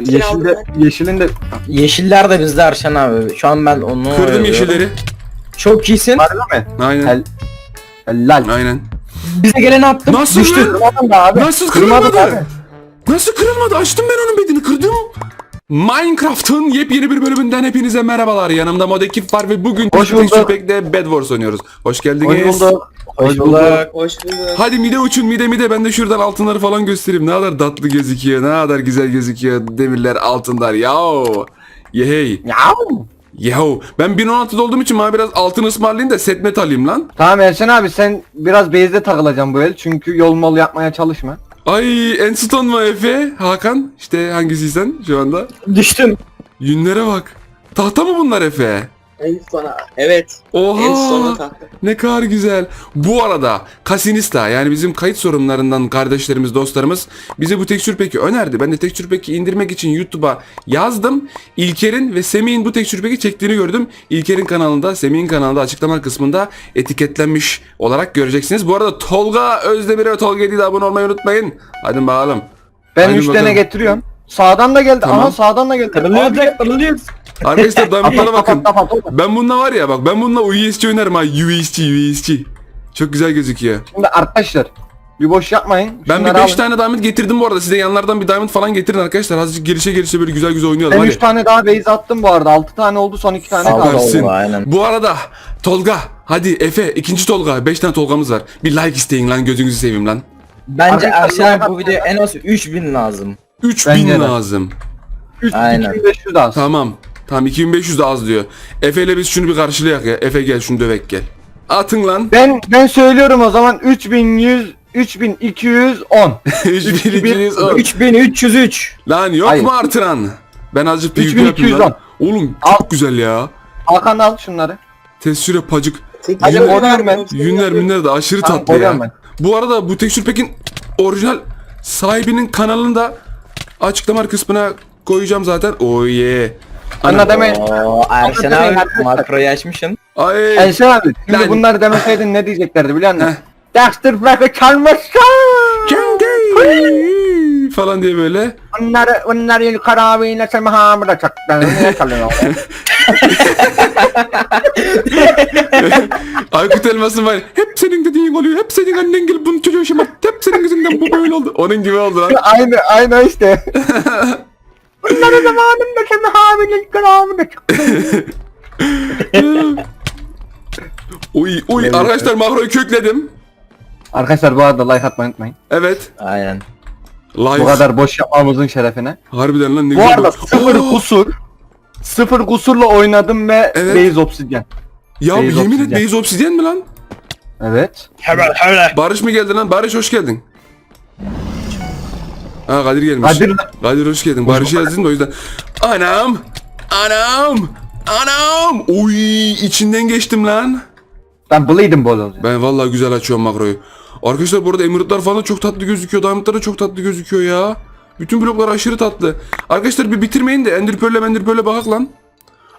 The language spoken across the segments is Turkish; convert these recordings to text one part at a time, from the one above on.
Yeşilde, yeşilin de Yeşiller de bizde Erşen abi. Şu an ben onu Kırdım arıyorum. yeşilleri. Çok iyisin. var mi? Aynen. Hel Helal. Aynen. Bize geleni attım. Nasıl Düştü. lan? Kırmadın da abi. Nasıl Kırmadın kırılmadı? abi. Nasıl kırılmadı? Açtım ben onun bedeni kırdım. Minecraft'ın yepyeni bir bölümünden hepinize merhabalar. Yanımda mod ekip var ve bugün Hoş bulduk. Pack'te Bed Wars oynuyoruz. Hoş Hoş geldiniz. bulduk. Hoş bulduk. Hoş bulduk. Hadi mide uçun mide mide ben de şuradan altınları falan göstereyim. Ne kadar tatlı gözüküyor, ne kadar güzel gözüküyor demirler altınlar. Yahu. Yehey. Yav. Yahu. Ben 1016'da olduğum için bana biraz altın ısmarlayayım da setmet alayım lan. Tamam Erşen abi sen biraz base'de takılacaksın bu el. Çünkü yol mol yapmaya çalışma. Ay Enstone mu Efe? Hakan? İşte hangisiysen şu anda? Düştüm. Yünlere bak. Tahta mı bunlar Efe? En sona. Evet. Oha. En sona taktım. Ne kadar güzel. Bu arada Kasinista yani bizim kayıt sorunlarından kardeşlerimiz, dostlarımız bize bu tekstür peki önerdi. Ben de tekstür peki indirmek için YouTube'a yazdım. İlker'in ve Semih'in bu tekstür peki çektiğini gördüm. İlker'in kanalında, Semih'in kanalında açıklama kısmında etiketlenmiş olarak göreceksiniz. Bu arada Tolga Özdemir'e ve Tolga Edi'ye de abone olmayı unutmayın. Hadi bakalım. Ben Hadi 3 bakalım. tane getiriyorum. Sağdan da geldi. Tamam. Aha sağdan da geldi. Abi, kırılıyor. Arkadaşlar diamondlara bakın. Ben bununla var ya bak ben bununla USC oynarım ha. USC, USC. Çok güzel gözüküyor. Şimdi arkadaşlar bir boş yapmayın. Ben bir Şunları 5 alın. tane diamond getirdim bu arada. Size yanlardan bir diamond falan getirin arkadaşlar. Azıcık gelişe gelişe böyle güzel güzel oynayalım Ben hadi. 3 tane daha base attım bu arada. 6 tane oldu son 2 tane kaldı. Süpersin. Bu arada Tolga hadi Efe ikinci Tolga 5 tane Tolga'mız var. Bir like isteyin lan gözünüzü seveyim lan. Bence Arkadaşlar, bu videoya en az 3000 lazım. 3000 Bence de. lazım. Üst Aynen. 2500 az. Tamam. Tamam 2500 de az diyor. Efe ile biz şunu bir karşılayak ya. Efe gel şunu dövek gel. Atın lan. Ben ben söylüyorum o zaman 3100 3210. 3210. 3303. Lan yok Hayır. mu artıran? Ben azıcık PvP 3210. yapayım lan. Oğlum çok güzel ya. Hakan al şunları. Testere pacık. Hadi ben- hepsini Yünler münler de aşırı Tamam, tatlı ya. ben. Bu arada bu tekstür pekin orijinal sahibinin kanalını da açıklama kısmına koyacağım zaten. Oh yeah. Anla demeyin. Oo Erşen Anlatayım abi arkadaşlar. makroyu açmışsın. Ay. Erşen abi şimdi Lan. bunları demeseydin ne diyeceklerdi biliyor musun? Dexter Black'ı çalmışsın. Kengey falan diye böyle. Bunları, bunları yukarı abiyle sen hamile çaktın. Niye çalıyorsun? Aykut Elmas'ın var. Hep senin dediğin oluyor. Hep senin annen gelip bunu çocuğu şımat. Hep senin yüzünden bu böyle oldu. Onun gibi oldu lan. aynı, aynı işte. Bunları zamanında sen hamile yukarı hamile çaktın. Uy uy Evet. arkadaşlar makroyu kökledim. Arkadaşlar bu arada like atmayı unutmayın. Evet. Aynen. Live. Bu kadar boş yapmamızın şerefine. Harbiden lan ne Bu güzel. arada sıfır Oo! kusur. Sıfır kusurla oynadım ve Evet. base obsidyen. Ya Base yemin et Obsidian. Base Obsidian mi lan? Evet. Hemen hemen. Barış mı geldi lan? Barış hoş geldin. Ha Kadir gelmiş. Kadir- Kadir hoş geldin. Barış'ı yazdın da o yüzden. Anam! Anam! Anam! Uy içinden geçtim lan. Ben bleeding bol. Ben vallahi güzel açıyorum makroyu. Arkadaşlar bu arada emirotlar falan çok tatlı gözüküyor. Diamondlar da çok tatlı gözüküyor ya. Bütün bloklar aşırı tatlı. Arkadaşlar bir bitirmeyin de Ender Pearl'e Ender Pearl'e bakak lan.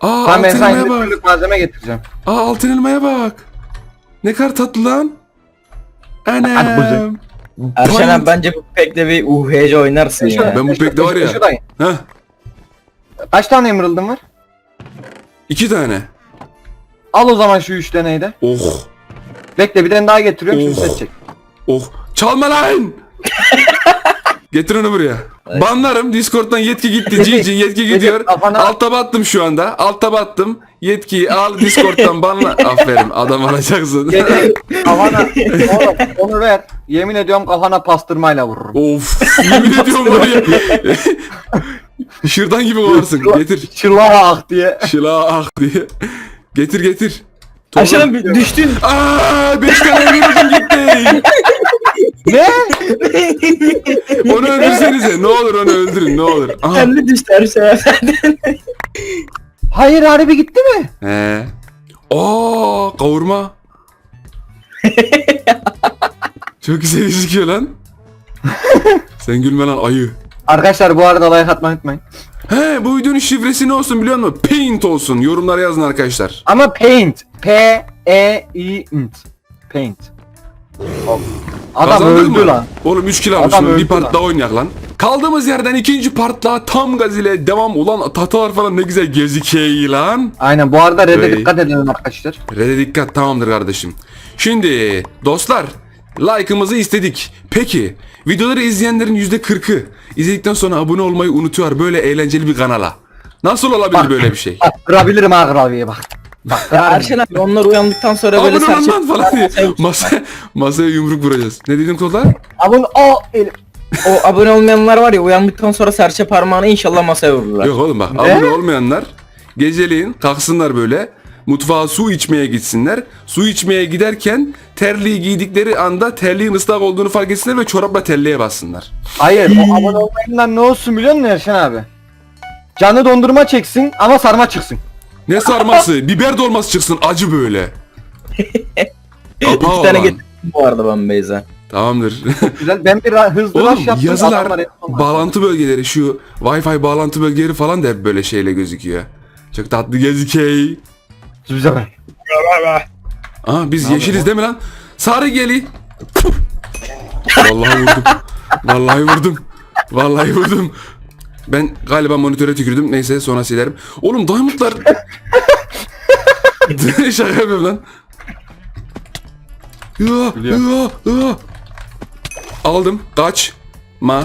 Aa Tamam ben altın sana elmaya bak. malzeme getireceğim. Aa altın elmaya bak. Ne kadar tatlı lan. Anam. Erşen abi bence bu pekle bir UHC oynarsın ya. Ben bu pek de var ya. Şuradayım. Heh. Kaç tane emerald'ın var? iki tane. Al o zaman şu üç taneyi de. Oh. Bekle bir tane daha getiriyorum şimdi Oh. seçecek. Oh. Çalma lan. Getir onu buraya. Banlarım. Discord'dan yetki gitti. GG yetki gidiyor. kafana- Alt tab attım şu anda. Alt tab attım. Yetkiyi al Discord'dan banla. Aferin adam olacaksın. Getir kafana oğlum onu ver. Yemin ediyorum kafana pastırmayla vururum. of. Yemin ediyorum var ya. Şırdan gibi olarsın. Getir. Çılağa ak diye. Şıla ah diye. Getir getir. Erşen abi düştün. Aaa 5 tane emirdim gitti. ne? Onu öldürsenize. Ne olur onu öldürün ne olur. Aha. Kendi düştü Erşen abi. Hayır harbi gitti mi? He. Aa kavurma. Çok güzel gözüküyor lan. Sen gülme lan ayı. Arkadaşlar bu arada like atmayı unutmayın. He bu videonun şifresi ne olsun biliyor musun? Paint olsun. Yorumlara yazın arkadaşlar. Ama paint. P E I N T. Paint. Adam Kazandın öldü mı? lan. Oğlum 3 kill Adam almışım. Bir part lan. daha oynayak lan. Kaldığımız yerden ikinci partla tam gaz ile devam. Ulan tahtalar falan ne güzel gözüküyor lan. Aynen bu arada red'e dikkat edin arkadaşlar. Rede dikkat tamamdır kardeşim. Şimdi dostlar like'ımızı istedik. Peki videoları izleyenlerin %40'ı izledikten sonra abone olmayı unutuyor böyle eğlenceli bir kanala. Nasıl olabilir Bak. böyle bir şey? Bak kırabilirim ha klavyeyi bak. Bak. Erşen abi onlar uyandıktan sonra böyle abone serçe... lan falan diye masaya, masaya yumruk vuracağız. Ne dedin Kodlar? Abone o elim. O abone olmayanlar var ya uyandıktan sonra serçe parmağını inşallah masaya vururlar. Yok oğlum bak Ne? abone olmayanlar geceleyin kalksınlar böyle mutfağa su içmeye gitsinler. Su içmeye giderken terliği giydikleri anda terliğin ıslak olduğunu fark etsinler ve çorapla terliğe bassınlar. Hayır o abone olmayanlar ne olsun biliyor musun Erşen abi? Canı dondurma çeksin ama sarma çıksın. Ne sarması? biber dolması çıksın acı böyle. Kapağı İki tane olan. getirdim bu arada ben Beyza. Tamamdır. Güzel ben bir ra- hızlı Oğlum rush yaptım. yazılar, adamlar olmaz. bağlantı bölgeleri şu Wi-Fi bağlantı bölgeleri falan da hep böyle şeyle gözüküyor. Çok tatlı gözüküyor. Güzel. Aa biz yeşiliz değil mi lan? Sarı geli. Vallahi vurdum. Vallahi vurdum. Vallahi vurdum. Ben galiba monitöre tükürdüm. Neyse sonra silerim. Oğlum diamondlar. Şaka yapıyorum lan. Ya, ya, ya. Aldım. Kaç. Ma.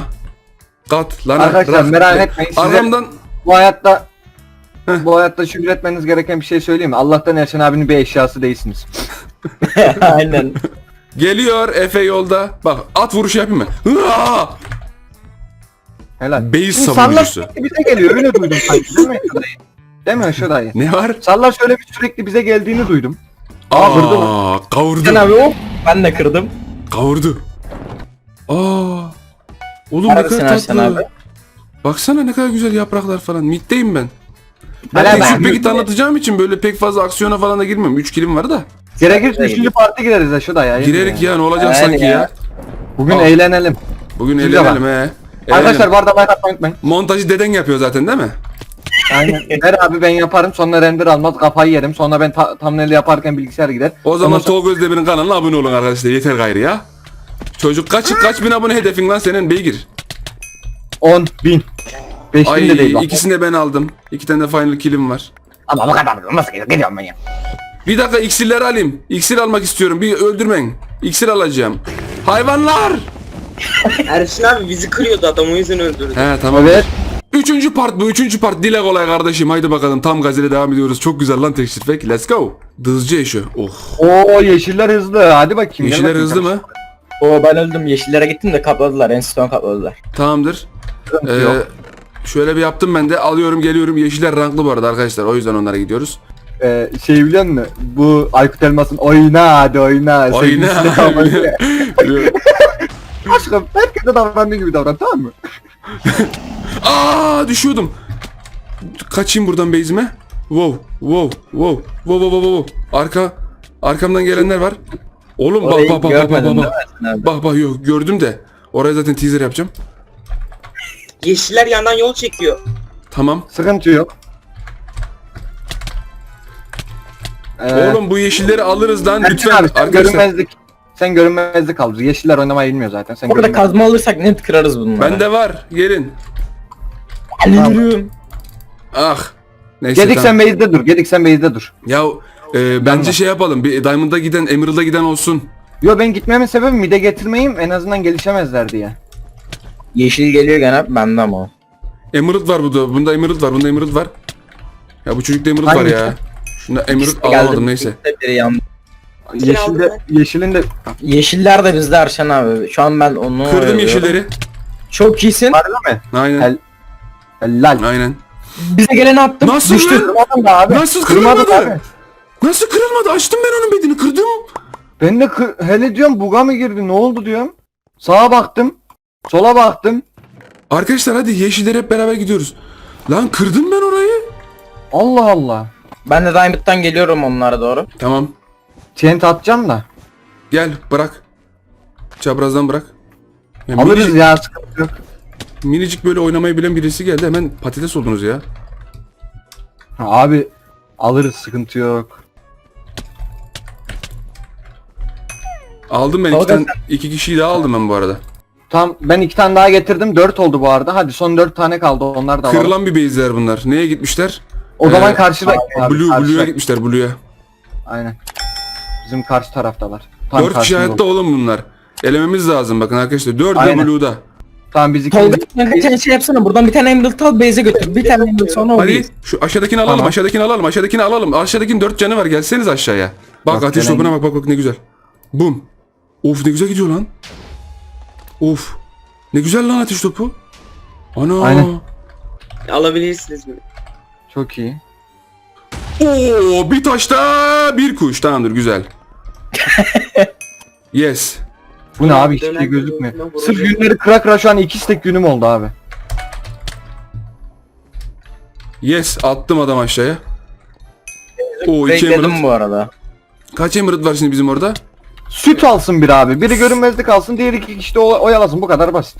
Kat. Lan. Arkadaşlar merak etmeyin size bu hayatta bu hayatta şükretmeniz gereken bir şey söyleyeyim mi? Allah'tan Erşen abinin bir eşyası değilsiniz. Aynen. Geliyor Efe yolda. Bak at vuruşu yapayım mı? Hıa! Helal. Beyiz Şimdi savunucusu. Sallar sürekli bize geliyor öyle duydum sanki değil mi? Değil mi dayı? Ne var? Sallar şöyle bir sürekli bize geldiğini duydum. Aa, vurdu mu? Aa, kavurdu. Erşen abi hop. Ben de kırdım. Kavurdu. Aa. Oğlum ne Neredesin kadar Erşen tatlı. abi? Baksana ne kadar güzel yapraklar falan. Middeyim ben. Ben tek ben. peki tanıtacağım için böyle pek fazla aksiyona falan da girmiyorum. 3 kilim var da. Gerekirse 3. parti gireriz de şu dayı. Girerik ya ne olacak Yani sanki ya. ya. Bugün Al. eğlenelim. Bugün Güzel eğlenelim he. Arkadaşlar bu arada like atmayı unutmayın. Montajı deden yapıyor zaten değil mi? Aynen. Ver abi ben yaparım sonra render almaz kafayı yerim. Sonra ben ta- thumbnail yaparken bilgisayar gider. O zaman Tolga Özdemir'in kanalına abone olun arkadaşlar. Yeter gayrı ya. Çocuk kaç kaç bin abone hedefin lan senin beygir? 10 bin. 5 bin Ay de değil bak. ikisini de ben aldım. İki tane de final killim var. Ama bu kadar nasıl gidiyor? Gidiyorum ben ya. Bir dakika iksirleri alayım. İksir almak istiyorum. Bir öldürmeyin. İksir alacağım. Hayvanlar! Erşin abi bizi kırıyordu adam o yüzden öldürdü. He tamam. Evet. Üçüncü part bu. Üçüncü part. Dile kolay kardeşim. Haydi bakalım. Tam gazele devam ediyoruz. Çok güzel lan tekstür pek. Let's go. Dızcı eşi. Oh. Oo yeşiller hızlı. Hadi bakayım. gel Yeşiller bakayım hızlı kardeşim. mı? O ben öldüm. Yeşillere gittim de kapladılar. Enstone kapladılar. Tamamdır. Ee, yok. Şöyle bir yaptım ben de. Alıyorum geliyorum. Yeşiller ranklı bu arada arkadaşlar. O yüzden onlara gidiyoruz. Ee, şey biliyor musun? Bu Aykut Elmas'ın oyna hadi oyna. sevgilisine Oyna. Aşkım herkese davrandığı gibi davran tamam mı? Aa düşüyordum. Kaçayım buradan base'ime. Wow, wow, wow, wow, wow, wow, wow. Arka, arkamdan gelenler var. Oğlum bak Orayı bak bak bak bak görmedin bak. değil mi Erşen abi? Bak bak yok gördüm de. Oraya zaten teaser yapacağım. Yeşiller yandan yol çekiyor. Tamam. Sıkıntı yok. Ee, Oğlum bu yeşilleri alırız lan Erkin lütfen abi sen arkadaşlar. görünmezlik. Sen görünmezlik kaldır. Yeşiller oynamayı bilmiyor zaten. Sen Orada görünmez- kazma alırsak net kırarız bunları. Bende var. Gelin. Yürüyorum. Ah. Neyse Gedik tamam. sen base'de dur. Gedik sen base'de dur. Ya e, bence şey yapalım. Bir Diamond'a giden, Emerald'a giden olsun. Yo ben gitmemin sebebi mide getirmeyeyim en azından gelişemezler diye. Yeşil geliyor gene bende ama. o. Emerald var burada. Bunda Emerald var. Bunda Emerald var. Ya bu çocukta Emerald var Hangisi? ya. Şunda Emerald İkisi de alamadım geldi, neyse. ikisi de biri yandı. Yeşilde, yeşilin de Yeşiller de bizde Erşen abi. Şu an ben onu Kırdım arıyorum. yeşilleri. Çok iyisin. Harbi mi? Aynen. El- Helal. Aynen. Bize geleni attım. Nasıl Düştü. lan? Kırmadım da abi. Nasıl Kırmadım kırılmadı? abi. Nasıl kırılmadı? Açtım ben onun bedeni kırdım. Ben de kı- hele diyorum buga mı girdi ne oldu diyorum. Sağa baktım. Sola baktım. Arkadaşlar hadi yeşilleri hep beraber gidiyoruz. Lan kırdım ben orayı. Allah Allah. Ben de Diamond'dan geliyorum onlara doğru. Tamam. Çent atacağım da. Gel bırak. Çaprazdan bırak. Ya Alırız minicik, ya sıkıntı yok. minicik böyle oynamayı bilen birisi geldi. Hemen patates oldunuz ya. Ha, Abi alırız sıkıntı yok. Aldım ben iki, tane, iki kişiyi daha aldım ben bu arada. Tamam ben iki tane daha getirdim. Dört oldu bu arada. Hadi son dört tane kaldı. Onlar da var. Kırılan bir base'ler bunlar. Neye gitmişler? O zaman Ee, karşıda. abi, Blue, karşıda. Blue'ya gitmişler Blue'ya. Aynen. Bizim karşı taraftalar. Tam Dört kişi karşımda hayatta oldu. oğlum bunlar. Elememiz lazım bakın arkadaşlar. Dördü de Aynen. Blue'da. Tamam biz Tolga ikimiz. kanka sen şey yapsana buradan bir tane emerald al base'e götür. Bir tane emerald sonra Hadi orayı. şu aşağıdakini alalım, Tamam. aşağıdakini alalım, aşağıdakini alalım. Aşağıdakinin dört canı var. Gelseniz aşağıya. Bak Bak, ateş gelen- topuna bak bak bak ne güzel. Bum. Of ne güzel gidiyor lan. Of. Ne güzel lan ateş topu. Ana. Aynen. Alabilirsiniz mi? Çok iyi. Oo bir taşta bir kuş. Tamamdır güzel. yes. Bu ne abi hiçbir Dönen şey gözükmüyor. Sırf günleri kıra kıra şu an iki stek günüm oldu abi. Yes attım adam aşağıya. Oo iki Bekledim emerald. bu arada. Kaç emerald var şimdi bizim orada? Süt alsın bir abi. Biri görünmezlik alsın, diğeri iki kişi de oy- oyalasın. Bu kadar basit.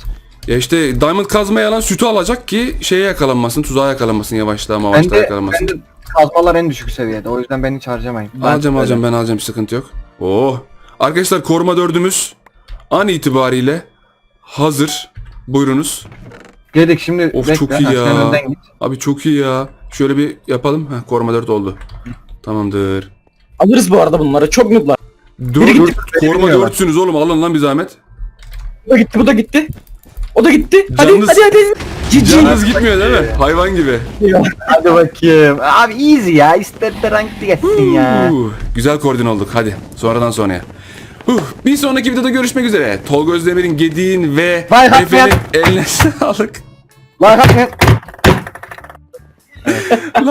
Ya işte diamond kazmaya alan sütü alacak ki şeye yakalanmasın, tuzağa yakalanmasın yavaşta ama Ben yavaşta de, yakalanmasın. ben de kazmalar en düşük seviyede. O yüzden ben hiç harcamayın. Ben alacağım öyle. alacağım ben alacağım sıkıntı yok. Oo. Arkadaşlar koruma dördümüz an itibariyle hazır. Buyurunuz. Geldik şimdi Of, bekle. çok iyi Ha, ya. sen önden git. Abi çok iyi ya. Şöyle bir yapalım. Heh, koruma dört oldu. Tamamdır. Alırız bu arada bunları çok mutlu. Dört- beni koruma dörtsünüz oğlum alın lan bir zahmet. Bu da gitti bu da gitti. O da gitti. Hadi Canınız- hadi hadi. Cici. Canınız gitmiyor değil mi? Hayvan gibi. Hadi bakayım. Abi easy ya. İster de ranklı geçsin ya. Güzel koordine olduk. Hadi sonradan sonraya. Uh, bir sonraki videoda görüşmek üzere. Tolga Özdemir'in Gediğin ve Vay Efe'nin eline sağlık. Lan hadi.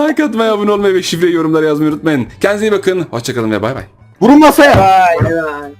like atmayı, abone olmayı ve şifre yorumlara yazmayı unutmayın. Kendinize iyi bakın. Hoşçakalın ve bay bay. Vurun masaya. Vay vay.